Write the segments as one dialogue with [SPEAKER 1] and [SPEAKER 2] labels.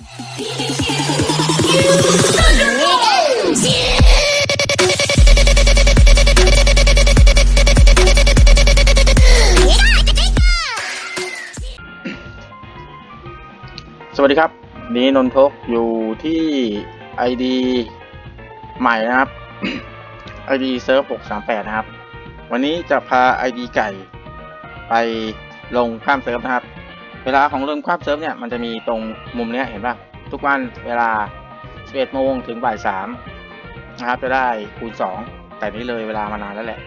[SPEAKER 1] สวัสดีครับ นี้นนทกอยู่ที่ ID ใหม่นะครับ ID เซิร์ฟ638 นะครับ วันนี้จะพา ID ไก่ไปลงข้ามเซิร์ฟนะครับ เวลาของลงข้ามเซิร์ฟเนี่ยมันจะมีตรงมุมเนี้ยเห็นป่ะทุกวันเวลา 11โมงถึงบ่าย3นะครับจะได้คูณ 2 แต่นี้เลยเวลามานานแล้วแหละ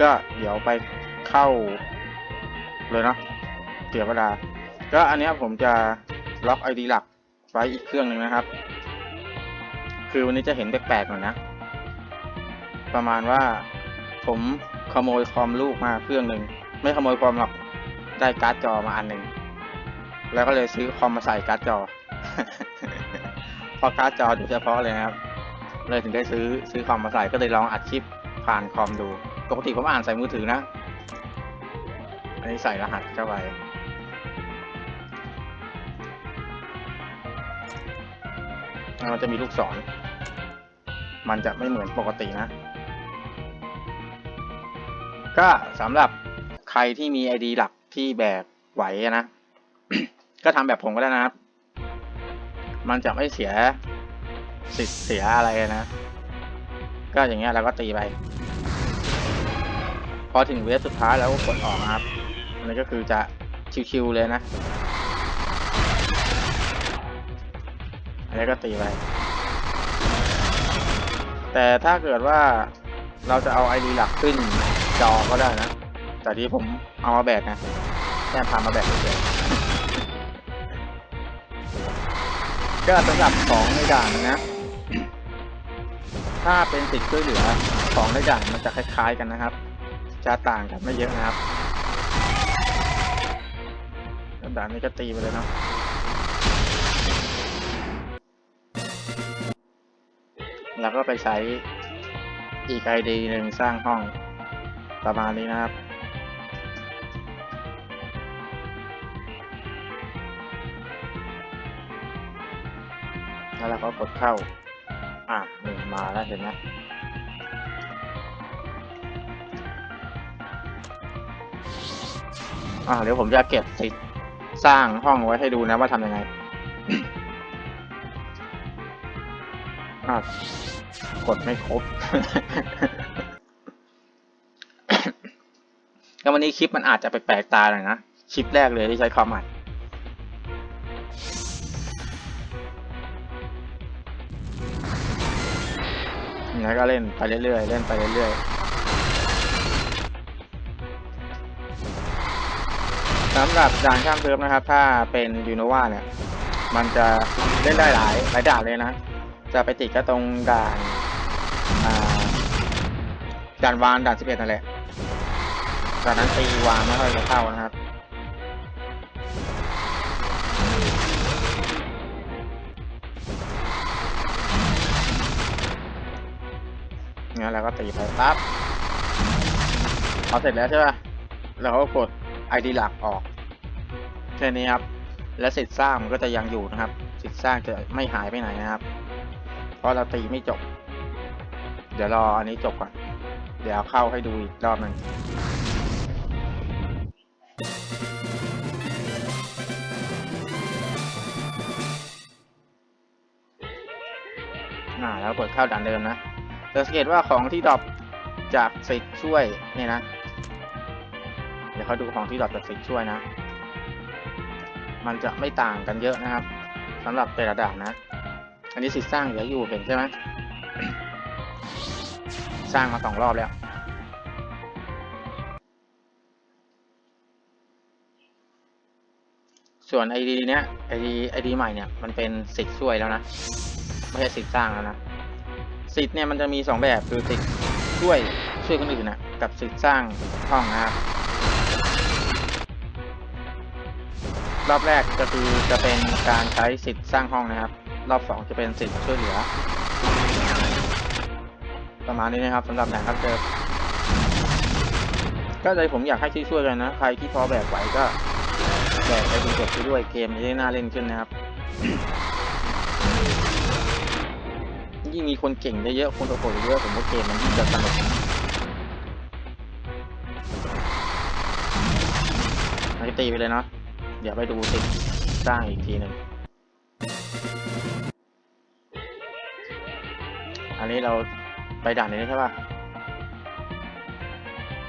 [SPEAKER 1] ก็เดี๋ยวไปเข้าเลยเนาะเสียเวลา ก็อันนี้ผมจะล็อก ID หลักไว้อีกเครื่องหนึ่งนะครับ คือวันนี้จะเห็นแปลกๆหน่อยนะ ประมาณว่าผมขโมยคอมลูกมาเครื่องหนึ่ง ไม่ขโมยคอมหรอก ได้การ์ดจอมาอันหนึ่งแล้วก็เลยซื้อคอมมาใส่การ์ดจอเพราะการ์ดจอโดยเฉพาะเลยนะครับ เลยถึงได้ซื้อซื้อคอมมาใส่ก็เลยลองอัดคลิปผ่านคอมดู ปกติผมอ่านใส่มือถือนะ อันนี้ใส่รหัสเข้าไปมันจะมีลูกศร มันจะไม่เหมือนปกตินะ ก็สำหรับใครที่มี ID หลัก ที่แบกไหวนะ ก็ทำแบบผมก็ได้นะครับ มันจะไม่เสียสิทธิ์เสียอะไรนะ ก็อย่างเงี้ยเราก็ตีไป พอถึงเวฟสุดท้ายแล้วก็กดออกนะครับอันนี้ก็คือจะชิวๆเลยนะอันนี้ก็ตีไป แต่ถ้าเกิดว่าเราจะเอา ID หลักขึ้นจอก็ได้นะ แต่ที่ผมเอามาแบกนะแค่พามาแบกเฉยๆก็สำหรับของในด่านนะ ถ้าเป็นติดช่วยเหลือของในด่านมันจะคล้ายๆกันนะครับ จะต่างกันไม่เยอะนะครับด่านนี้ก็ตีไปเลยเนาะแล้วก็ไปใช้อีก ID หนึ่งสร้างห้องประมาณนี้นะครับ แล้วเราก็กดเข้า อะนี่มาแล้วเห็นไหมอ่าเดี๋ยวผมจะเก็บสิทธิ์สร้างห้องไว้ให้ดูนะว่าทำยังไงอะกดไม่ครบ แล้ววันนี้คลิปมันอาจจะแปลกๆตาหน่อยนะ คลิปแรกเลยที่ใช้ความอัด แล้วก็เล่นไปเรื่อยๆ เล่นไปเรื่อยๆสำหรับด่านข้ามเซิร์ฟนะครับ ถ้าเป็นยูโนวาเนี่ย มันจะเล่นได้หลายหลายด่านเลยนะ จะไปติดก็ตรงด่านอ่าด่านวานด่านสิบเอ็ดนั่นแหละด่านนั้นตีวานไม่ค่อยจะเข้านะครับ งั้นเราก็ตีไปปั๊บพอเสร็จแล้วใช่ป่ะเราก็กด ID หลักออกแค่นี้ครับ และสิทธิ์สร้างมันก็จะยังอยู่นะครับ สิทธิ์สร้างจะไม่หายไปไหนนะครับ เพราะเราตีไม่จบ เดี๋ยวรออันนี้จบก่อน เดี๋ยวเข้าให้ดูอีกรอบหนึ่งอ่าแล้วกดเข้าด่านเดิมนะจะ สังเกตว่าของที่ดรอปจากสิทธิ์ช่วยเนี่ยนะ เดี๋ยวเขาดูของที่ดรอปจากสิทธิ์ช่วยนะ มันจะไม่ต่างกันเยอะนะครับสำหรับแต่ละด่านนะ อันนี้สิทธิ์สร้างเหลืออยู่เห็นใช่ไหมสร้างมาสองรอบแล้วส่วน ID เนี้ย ID ID ใหม่เนี่ย มันเป็นสิทธิ์ช่วยแล้วนะ ไม่ใช่สิทธิ์สร้างแล้วนะ สิทธิ์เนี่ยมันจะมีสองแบบคือสิทธิ์ช่วยช่วยคนอื่นนะกับสิทธิ์สร้างห้องนะครับ รอบแรกก็คือจะเป็นการใช้สิทธิ์สร้างห้องนะครับ รอบสองจะเป็นสิทธิ์ช่วยเหลือ ประมาณนี้นะครับสำหรับหนังครับเจอก็เลยผมอยากให้ช่วยๆกันนะ ใครที่พอแบกไหวก็แบกไปดูจบไปด้วยเกมจะได้น่าเล่นขึ้นนะครับ ยิ่งมีคนเก่งเยอะๆ คนโหดเยอะผมว่าเกมมันยิ่งจะสนุกนะให้ตีไปเลยเนาะ เดี๋ยวไปดูติดสร้างอีกทีหนึ่ง อันนี้เราไปด่านนี้ใช่ป่ะ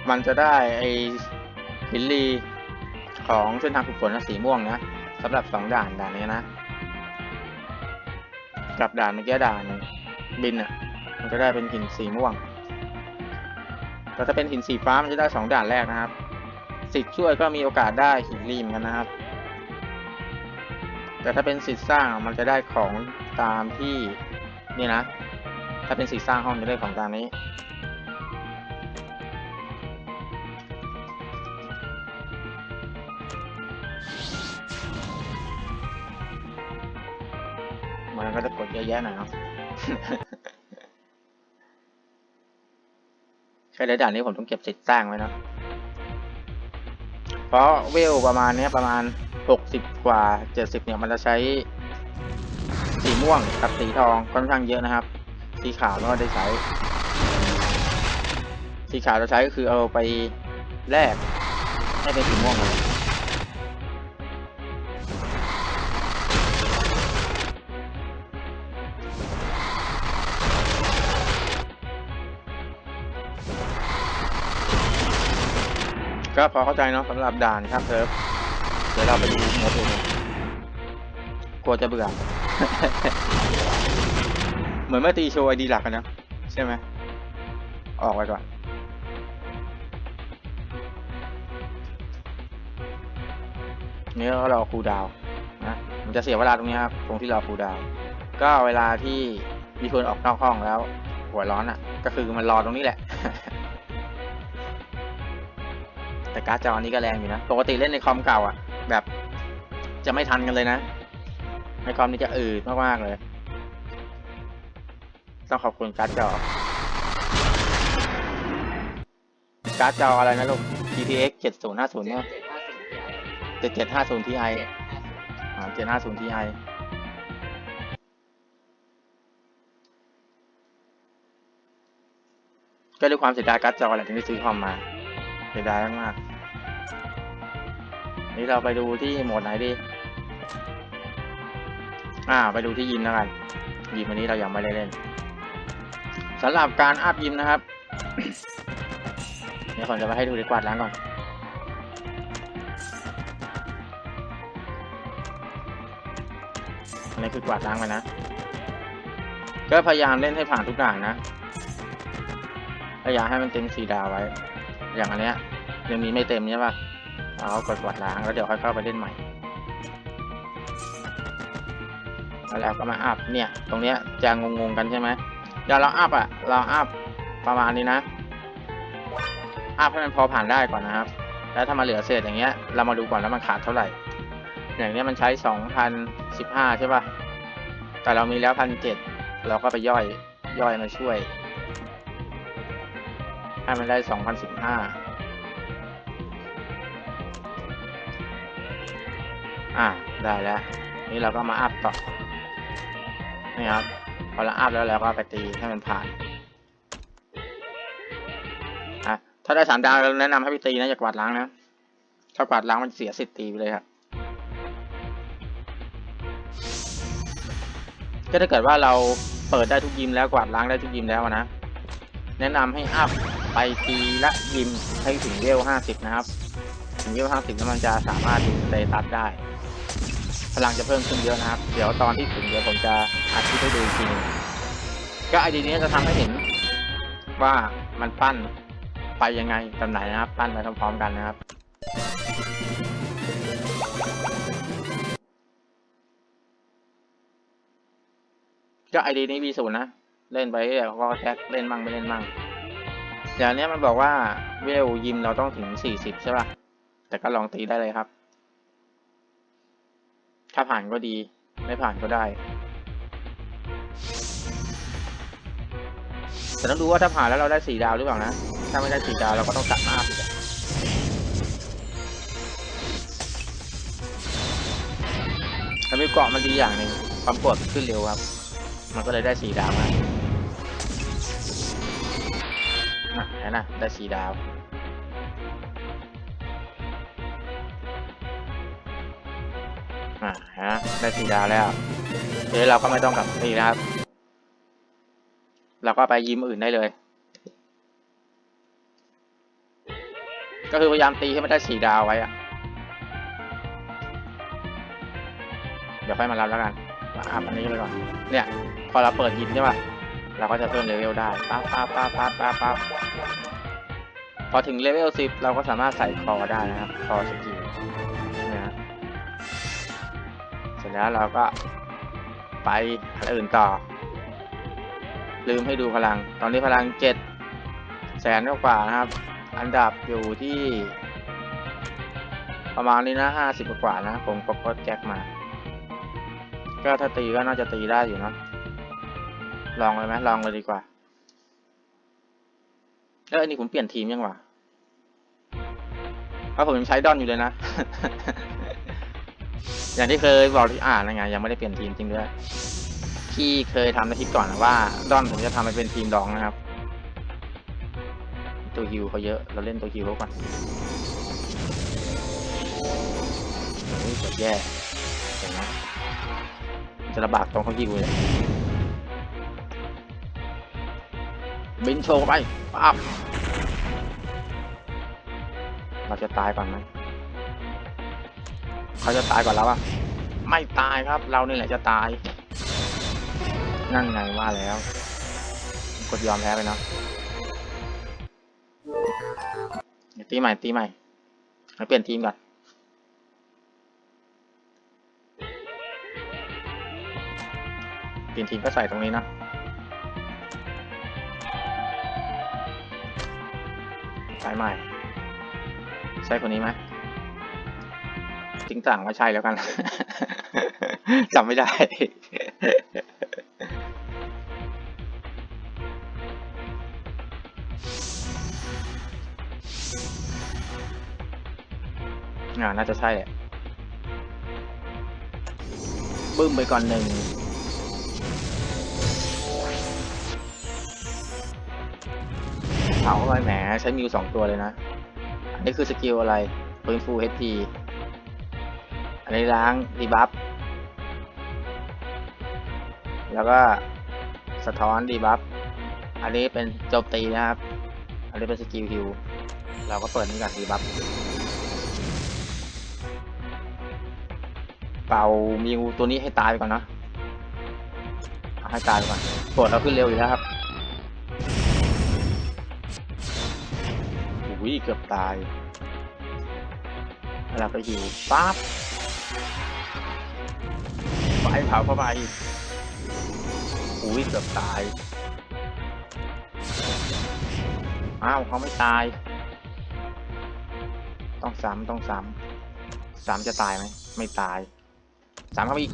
[SPEAKER 1] มันจะได้ไอหินลีของเส้นทางฝึกฝนสีม่วงนะสำหรับสองด่านด่านนี้นะกับด่านเมื่อกี้ด่าน บินอะ มันจะได้เป็นหินสีม่วง แต่ถ้าเป็นหินสีฟ้ามันจะได้สองด่านแรกนะครับ สิทธิ์ช่วยก็มีโอกาสได้หินลีมกันนะครับ แต่ถ้าเป็นสิทธิ์สร้างมันจะได้ของตามที่นี่นะ ถ้าเป็นสิทธิ์สร้างห้องจะได้ของตามนี้มันก็จะกดเยอะแยะหน่อยเนาะ แค่ในด่านนี้ผมต้องเก็บสิทธิ์สร้างไว้เนาะเพราะเวลประมาณนี้ประมาณ 60 กว่า 70 เนี่ยมันจะใช้สีม่วงกับสีทองค่อนข้างเยอะนะครับ สีขาวก็ได้ใช้ สีขาวเราใช้ก็คือเอาไปแลกให้เป็นสีม่วงเลย ก็พอเข้าใจเนาะสำหรับด่านครับเซิร์ฟเดี๋ยวเราไปดูหมดอื่นกันกลัวจะเบื่อ เหมือนเมื่อตีโชว์ไอดีหลักกันนะใช่ไหมออกไปก่อนนี่ก็รอครูดาวนะมันจะเสียเวลาตรงนี้ครับตรงที่รอครูดาว ก็เวลาที่มีคนออกนอกห้องแล้ว หัวร้อนอะ ก็คือมันรอตรงนี้แหละ แต่การ์ดจอนี้ก็แรงอยู่นะ ปกติเล่นในคอมเก่าอะ แบบจะไม่ทันกันเลยนะ ในคอมนี้จะอืดมากๆเลย ต้องขอบคุณการ์ดจอ การ์ดจออะไรนะลูก GTX 7050เนี่ย7750 Ti อ่า750 Ti ก็ด้วยความเสียดายการ์ดจอแหละถึงได้ซื้อคอมมา สียดายมากๆนี่เราไปดูที่โหมดไหนดี อ่า ไปดูที่ยิมแล้วกันยิมวันนี้เรายังไม่ได้เล่นสำหรับการอัพยิมนะครับเดี๋ยวผมจะไปให้ดูดีกว่าล้างก่อนอันนี้คือกวาดล้างไปนะ ก็พยายามเล่นให้ผ่านทุกด่านนะ พยายามให้มันเต็มสีดาวไว้ อย่างอันเนี้ย ยังมีไม่เต็มใช่ปะเรากดกวาดล้างแล้วเดี๋ยวค่อยเข้าไปเล่นใหม่แล้วก็มาอัพเนี่ย ตรงเนี้ยจะงงๆกันใช่ไหมเดี๋ยวเราอัพอะ เราอัพประมาณนี้นะอัพให้มันพอผ่านได้ก่อนนะครับ แล้วถ้ามาเหลือเศษอย่างเงี้ย เรามาดูก่อนแล้วมันขาดเท่าไหร่ อย่างเนี้ยมันใช้สองพันสิบห้าใช่ป่ะ แต่เรามีแล้วพันเจ็ดเราก็ไปย่อยย่อยมาช่วย ให้มันได้ส องพันสิบห้าได้แล้วนี่เราก็มาอัพต่อนี่ครับพอเราอัพแล้วเราก็ไปตีให้มันผ่านอะถ้าได้สามดาวเราแนะนำให้ไปตีนะอย่ากวาดล้างนะถ้ากวาดล้างมันเสียสิทธิ์ตีไปเลยครับก็ถ้าเกิดว่าเราเปิดได้ทุกยิมแล้วกวาดล้างได้ทุกยิมแล้วนะ แนะนำให้อัพไปทีละยิมให้ถึงเวลห้าสิบนะครับ ถึงเวลห้าสิบแล้วมันจะสามารถดูสเตตัสได้ พลังจะเพิ่มขึ้นเยอะนะครับ เดี๋ยวตอนที่ถึงเดี๋ยวผมจะอัดคลิปให้ดูอีกทีหนึงก็ไอเดียนี้จะทำให้เห็นว่ามันปั้นไปยังไงตำไหนนะครับ ปั้นไปพร้อมๆกันนะครับ ก็ไอเดียนี้มีศูนย์นะ เล่นไปเรื่อยก็แท็กเล่นมั่งไม่เล่นมั่งอย่างเนี้ยมันบอกว่าเวลยิมเราต้องถึงสี่สิบใช่ป่ะ แต่ก็ลองตีได้เลยครับ ถ้าผ่านก็ดี ไม่ผ่านก็ได้ แต่ต้องดูว่าถ้าผ่านแล้วเราได้สี่ดาวหรือเปล่านะ ถ้าไม่ได้สี่ดาวเราก็ต้องกลับมาอัพอีกอะถ้าไม่เกาะมันดีอย่างหนึ่งความกดขึ้นเร็วครับ มันก็เลยได้สี่ดาวมาน่ะเห็นนะได้สี่ดาว อ่าฮะได้สี่ดาวแล้วเดี๋ยวเราก็ไม่ต้องกลับตีนะครับ เราก็ไปยิมอื่นได้เลย ก็คือพยายามตีให้มันได้สี่ดาวไว้อะเดี๋ยวค่อยมารับแล้วกันมาอัพอันนี้ไปก่อน เนี่ย พอเราเปิดยิมใช่ป่ะ เราก็จะเพิ่มเลเวลได้ปั๊บปั๊บปั๊บปั๊บปั๊บปั๊บพอถึงเลเวลสิบเราก็สามารถใส่คอได้นะครับ คอสกิล เสร็จแล้วเราก็ไปอันอื่นต่อ ลืมให้ดูพลัง ตอนนี้พลังเจ็ดแสนกว่านะครับ อันดับอยู่ที่ ประมาณนี้นะห้าสิบกว่านะ ผมก็ก็แจ็คมา ก็ถ้าตีก็น่าจะตีได้อยู่เนอะลองเลยไหมลองเลยดีกว่าเอออันนี้ผมเปลี่ยนทีมยังวะเพราะผมยังใช้ดอนอยู่เลยนะ อย่างที่เคยบอกที่อ่านนะไงยังไม่ได้เปลี่ยนทีมจริงด้วยที่เคยทำในคลิปก่อนว่าดอนผมจะทำให้เป็นทีมดองนะครับ ตัวฮิวเขาเยอะเราเล่นตัวฮิวเขาก่อนนี่จะแย่เห็นไหมจะระบากตรงเขาฮิวเลยบินโชว์ไปปั๊บเราจะตายก่อนไหม เขาจะตายก่อนแล้วอะไม่ตายครับ เรานี่แหละจะตาย นั่นไงว่าแล้ว กดยอมแพ้ไปเนาะตีใหม่ตีใหม่มาเปลี่ยนทีมก่อนเปลี่ยนทีมก็ใส่ตรงนี้นะใส่ใหม่ ใช่คนนี้ไหม จริงจังว่าใช่แล้วกัน จำไม่ได้อ่าน่าจะใช่แหละบึ้มไปก่อนหนึ่งเผาเข้าไปแหม ใช้มิวสองตัวเลยนะ อันนี้คือสกิลอะไรฟื้นฟู HP อันนี้ล้างดีบัฟแล้วก็สะท้อนดีบัฟอันนี้เป็นโจมตีนะครับ อันนี้เป็นสกิลฮิวเราก็เปิดนี่ก่อนดีบัฟเป่ามิวตัวนี้ให้ตายไปก่อนเนะให้ตายไปก่อนกดเราขึ้นเร็วอยู่แล้วครับอุ้ยเกือบตายแล้วเราก็หิวปั๊บ ไฟเผาเข้าไปอุ้ยเกือบตาย อ้าวเขาไม่ตาย ต้องซ้ำต้องซ้ำซ้ำจะตายไหมไม่ตายสามเข้าไปอีก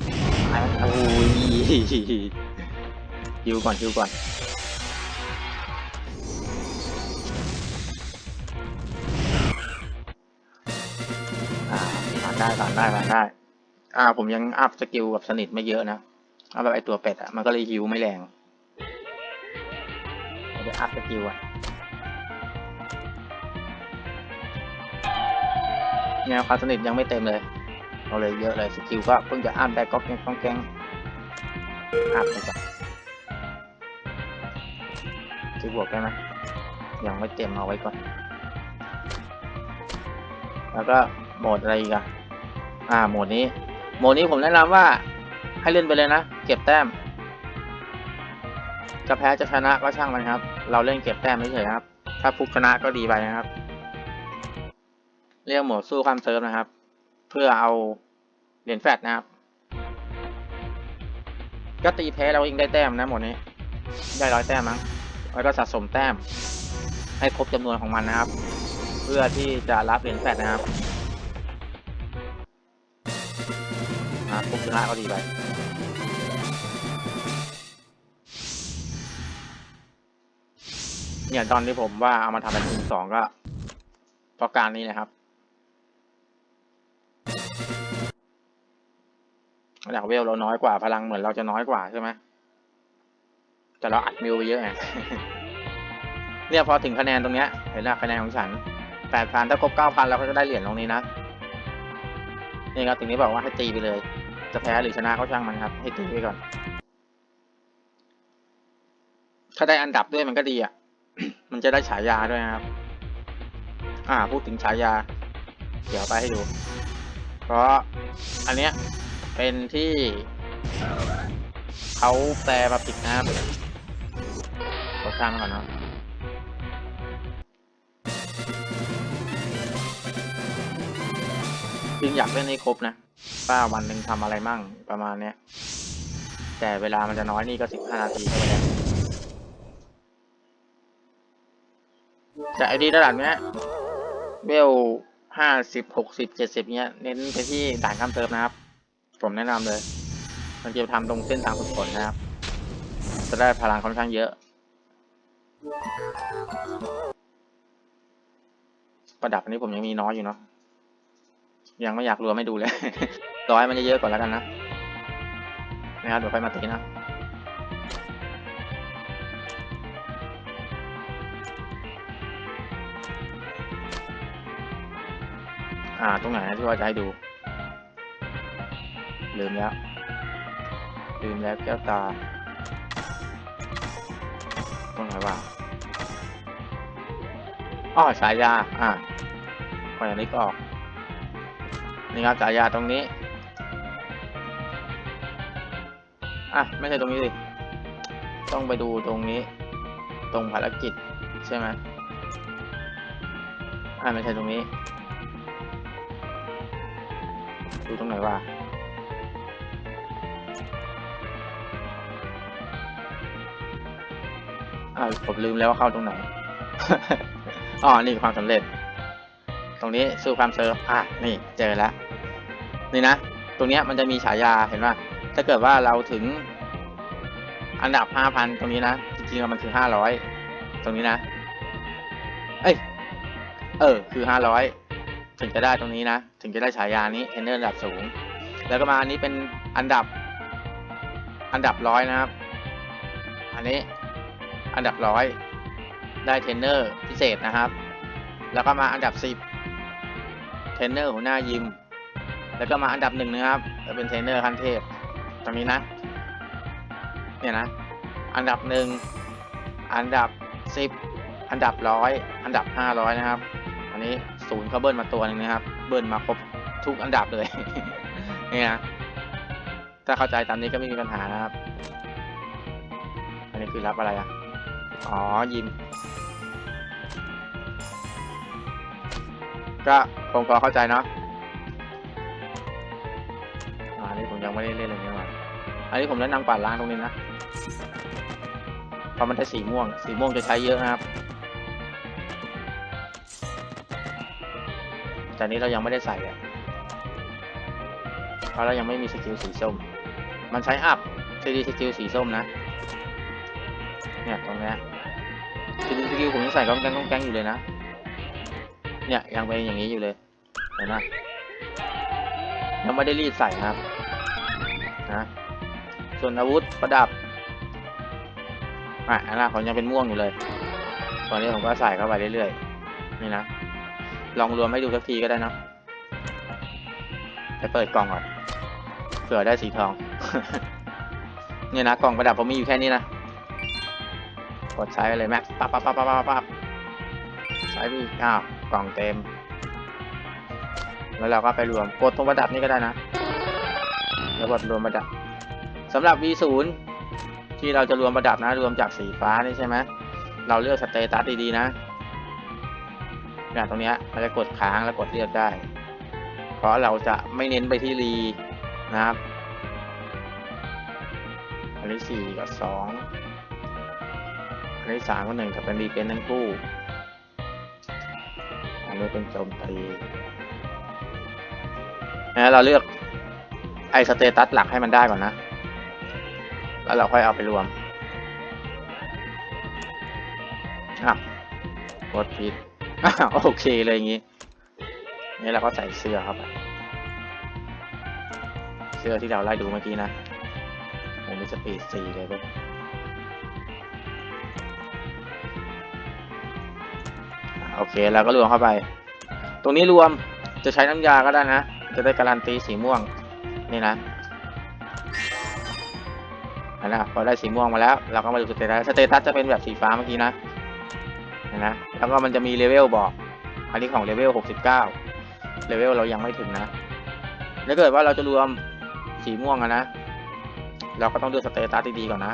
[SPEAKER 1] ตายไหมโอ้ยฮิวก่อนฮิวก่อนอ่าผ่านได้ผ่านได้ผ่านได้ อ่า ผมยังอัพสกิลแบบสนิทไม่เยอะนะเอาแบบไอตัวเป็ดอะมันก็เลยฮิวไม่แรงเดี๋ยวอัพสกิลอะเนี่ยความสนิทยังไม่เต็มเลยเอาเลยเยอะเลยสกิลก็เพิ่งจะอัพได้ก็แกงก้องแกงอัพไปก่อนจะบวกได้ไหมยังไม่เต็มเอาไว้ก่อน แล้วก็โหมดอะไรอีกอะอ่าโหมดนี้ โหมดนี้ผมแนะนำว่าให้เล่นไปเลยนะ เก็บแต้ม จะแพ้จะชนะก็ช่างมันครับ เราเล่นเก็บแต้มไม่เฉยๆครับ ถ้าฟุกชนะก็ดีไปนะครับ เรียกโหมดสู้ความเซิร์ฟนะครับ เพื่อเอาเหรียญแฟตนะครับ ก็ตีแพ้เราเองได้แต้มนะหมดนี้ ได้ร้อยแต้มมั้งแล้วก็สะสมแต้ม ให้ครบจำนวนของมันนะครับ เพื่อที่จะรับเหรียญแฟตนะครับาครบชนะก็ดีไปเนี่ยตอนที่ผมว่าเอามาทำเป็นทีมสองก็เพราะการนี้นะครับอยากเวลเราน้อยกว่าพลังเหมือนเราจะน้อยกว่าใช่ไหมแต่เราอัดมิวไปเยอะไงเนี่ยพอถึงคะแนนตรงเนี้ยเห็นไหมคะแนนของฉันแปดพันถ้าครบเก้าพันเราก็จะได้เหรียญตรงนี้นะนี่ครับถึงนี้บอกว่าให้ตีไปเลย จะแพ้หรือชนะก็ช่างมันครับ ให้ตีไปก่อน ถ้าได้อันดับด้วยมันก็ดีอะ มันจะได้ฉายาด้วยนะครับ อ่า พูดถึงฉายา เดี๋ยวไปให้ดู เพราะอันเนี้ยเป็นที่เขาแปลมาผิดนะครับกดข้ามก่อนเนาะจริงอยากเล่นให้ครบนะป้าวันหนึ่งทำอะไรมั่งประมาณเนี้ย แต่เวลามันจะน้อยนี่ก็สิบห้านาทีก็ไปแล้วแต่ไอดีระดับเนี้ยเวลห้าสิบหกสิบเจ็ดสิบเนี้ย เน้นไปที่ด่านข้ามเติมนะครับ ผมแนะนำเลย มันจะทำตรงเส้นทางฝึกฝนนะครับ จะได้พลังค่อนข้างเยอะ ประดับอันนี้ผมยังมีน้อยอยู่เนาะ ยังไม่อยากรวมไม่ดูเลยร้อยมันจะเยอะก่อนแล้วกันนะนะครับเดี๋ยวค่อยมาตีนะอ่าตรงไหนที่ว่าจะให้ดู ลืมแล้ว ลืมแล้วแก้วตา ตรงไหนวะอ้อฉายา อ่าพออย่างนี้ก็ออก นี่ครับฉายาตรงนี้ อะ ไม่ใช่ตรงนี้สิ ต้องไปดูตรงนี้ ตรงภารกิจใช่ไหมอะ ไม่ใช่ตรงนี้ ดูตรงไหนวะอ่าผมลืมแล้วว่าเข้าตรงไหน อ๋อ นี่ความสำเร็จ ตรงนี้สู้ความเซิร์ฟอะนี่เจอแล้วนี่นะ ตรงเนี้ยมันจะมีฉายาเห็นป่ะถ้าเกิดว่าเราถึงอันดับห้าพันตรงนี้นะ จริงๆมันคือห้าร้อยตรงนี้นะ เอ้ย เออ คือห้าร้อยถึงจะได้ตรงนี้นะ ถึงจะได้ฉายานี้เทรนเนอร์ระดับสูง แล้วก็มาอันนี้เป็นอันดับ อันดับร้อยนะครับ อันนี้อันดับร้อยได้เทรนเนอร์พิเศษนะครับ แล้วก็มาอันดับสิบ รนเนอร์หัวหน้ายิม แล้วก็มาอันดับหนึ่งนะครับจะเป็นเทรนเนอร์ขั้นเทพตรงนี้นะ เนี่ยนะ อันดับหนึ่งอันดับสิบอันดับร้อยอันดับห้าร้อยนะครับ อันนี้ศูนย์เขาเบิ้ลมาตัวหนึงนะครับ เบิ้ลมาครบทุกอันดับเลยนี่นะถ้าเข้าใจตามนี้ก็ไม่มีปัญหานะครับ อันนี้คือรับอะไรอะอ๋อยิม ก็ผมพอเข้าใจเนาะอันนี้ผมยังไม่ได้เล่นเลยนี่หว่าอันนี้ผมแนะนำกวาดล้างตรงนี้นะเพราะมันใช้สีม่วง สีม่วงจะใช้เยอะนะครับแต่นี้เรายังไม่ได้ใส่อะเพราะเรายังไม่มีสกิลสีส้ม มันใช้อัพซีดีสกิลสีส้มนะ เนี่ยตรงนี้สกิลสกิลผมยังใส่ก้องแกงก้องแกงอยู่เลยนะ เนี่ยยังเป็นอย่างนี้อยู่เลยเห็นไหมยังไม่ได้รีดใส่ครับนะส่วนอาวุธประดับอะอันนั้นผมยังเป็นม่วงอยู่เลย ตอนนี้ผมก็ใส่เข้าไปเรื่อยๆนี่นะลองรวมให้ดูสักทีก็ได้นะไปเปิดกล่องก่อนเผื่อได้สีทอง เนี่ยนะกล่องประดับผมมีอยู่แค่นี้นะกดใช้ไปเลยแม็กปั๊บปั๊บปั๊บปั๊บปั๊บปั๊บใช้ไปอีกอ้าว กล่องเต็ม แล้วเราก็ไปรวมกดตรงประดับนี่ก็ได้นะแล้วกดรวมประดับสำหรับ V0 ที่เราจะรวมประดับนะ รวมจากสีฟ้านี่ใช่ไหมเราเลือกสเตตัสดีๆนะเนี่ยตรงนี้เราจะกดค้างแล้วกดเลือกได้ เพราะเราจะไม่เน้นไปที่รีนะครับอันนี้สี่กับสองอันนี้สามกับหนึ่งจะเป็นรีเป็นทั้งคู่ อันนี้เป็นโจมตีนะเราเลือกไอสเตตัสหลักให้มันได้ก่อนนะ แล้วเราค่อยเอาไปรวมอะกดผิดอะโอเคเลยอย่างงี้ นี่เราก็ใส่เสื้อเข้าไปเสื้อที่เราไล่ดูเมื่อกี้นะโอ้นี่สปีดสี่เลยเว้ย เคเราก็รวมเข้าไป ตรงนี้รวมจะใช้น้ำยาก็ได้นะ จะได้การันตีสีม่วงนี่นะอนะครับพอได้สีม่วงมาแล้วเราก็มาดูสเตตัสสเตตัสจะเป็นแบบสีฟ้าเมื่อกี้นะนะแล้วก็มันจะมีเลเวลบอก อันนี้ของเลเวล 69 เลเวลเรายังไม่ถึงนะถ้าเกิดว่าเราจะรวมสีม่วงนะ เราก็ต้องเลือกสเตตัสดีๆก่อนนะ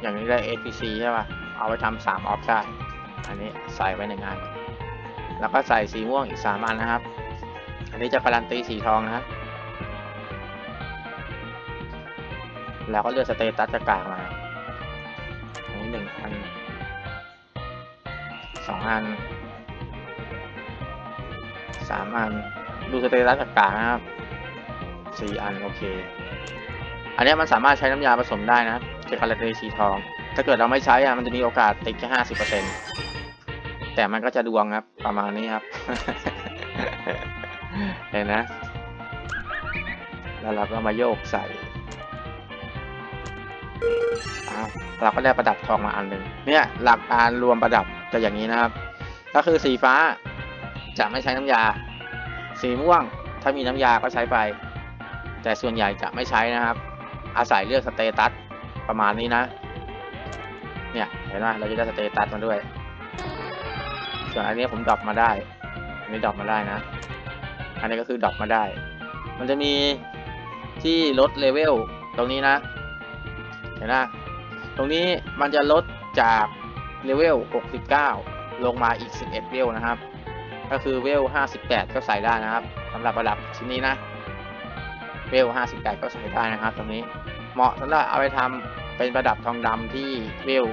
[SPEAKER 1] อย่างนี้ได้ APC ใช่ป่ะ เอาไปทำสามออฟได้ อันนี้ใส่ไว้ในงานแล้วก็ใส่สีม่วงอีกสามอันนะครับ อันนี้จะการันตีสีทองนะแล้วก็เลือกสเตตัสจะกลางมา อันนี้หนึ่งอันสองอันสามอัน ดูสเตตัสจากลางนะครับสี่อันโอเค อันนี้มันสามารถใช้น้ำยาผสมได้นะจะการันตีสีทอง ถ้าเกิดเราไม่ใช้อะมันจะมีโอกาสติดแค่ห้าสิบเปอร์เซ็นต์ แต่มันก็จะดวงครับ ประมาณนี้ครับ เห็นนะ แล้วเราก็มาโยกใส่อ้าเราก็ได้ประดับทองมาอันหนึ่งเนี่ยหลักการรวมประดับจะอย่างนี้นะครับ ก็คือสีฟ้าจะไม่ใช้น้ำยา สีม่วงถ้ามีน้ำยาก็ใช้ไป แต่ส่วนใหญ่จะไม่ใช้นะครับ อาศัยเลือกสเตตัสประมาณนี้นะ เนี่ยเห็นไหมเราจะได้สเตตัสมาด้วย ส่วนอันนี้ผมดรอปมาได้อันนี้ดรอปมาได้นะ อันนี้ก็คือดรอปมาได้ มันจะมีที่ลดเลเวลตรงนี้นะ เห็นไหมตรงนี้มันจะลดจากเลเวล 69 ลงมาอีก 11 เวลนะครับ ก็คือเวล 58 ก็ใส่ได้นะครับสำหรับระดับชิ้นนี้นะ เวล 58 ก็ใส่ได้นะครับ ตรงนี้ เหมาะสำหรับเอาไปทำเป็นประดับทองดำที่เวล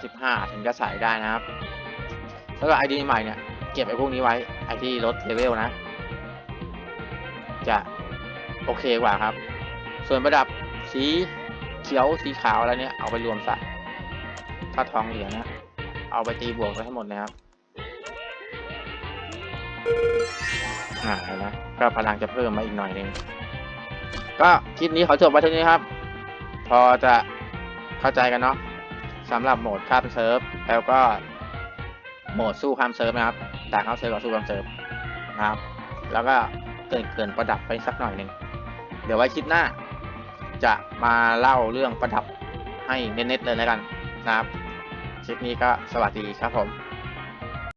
[SPEAKER 1] 95 ถึงจะใส่ได้นะครับ แล้วก็ไอดีใหม่เนี่ยเก็บไอพวกนี้ไว้ไอที่ลดเลเวลนะ จะโอเคกว่าครับ ส่วนประดับสีเขียวสีขาวอะไรเนี่ยเอาไปรวมซะถ้าทองเหรียญนะเอาไปตีบวกไปให้งหมดเลยครับอ่าเห็นไหมก็พลังจะเพิ่มมาอีกหน่อยหนึงก็คลิปนี้ขอจบไว้เท่านี้ครับ พอจะเข้าใจกันเนาะสำหรับโหมดข้ามเซิร์ฟแล้วก็ โหมดสู้ความเซิร์ฟนะครับแต่ข้ามเซิร์ฟกับสู้ความเซิร์ฟนะครับ แล้วก็เกินเกินประดับไปสักหน่อยหนึ่งเดี๋ยวไว้คลิปหน้า จะมาเล่าเรื่องประดับให้เน้นๆเลยแล้วกันนะครับ คลิปนี้ก็สวัสดีครับผม